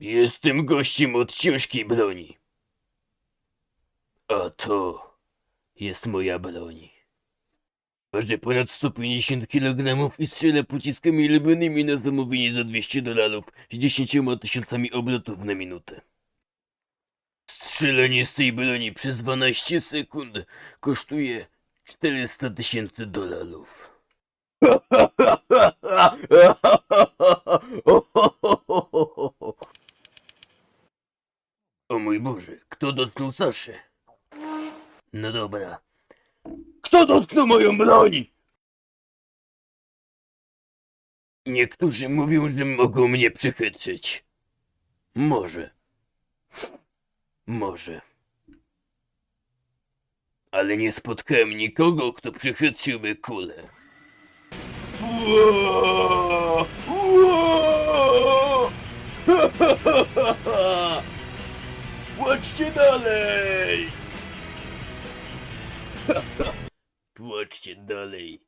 Jestem gościem od ciężkiej broni. A to jest moja broń. Waży ponad 150 kg i strzelę pociskami lubionymi na zamówienie za 200 dolarów z 10 tysiącami obrotów na minutę. Strzelanie z tej broni przez 12 sekund kosztuje 400 tysięcy dolarów. mój Boże, kto dotknął Saszę? No dobra. Kto dotknął moją broń? Niektórzy mówią, że mogą mnie przechytrzyć. Może. Może. Ale nie spotkałem nikogo, kto przechytrzyłby kulę. Ło! Ło! Płaczcie dalej! Płaczcie dalej.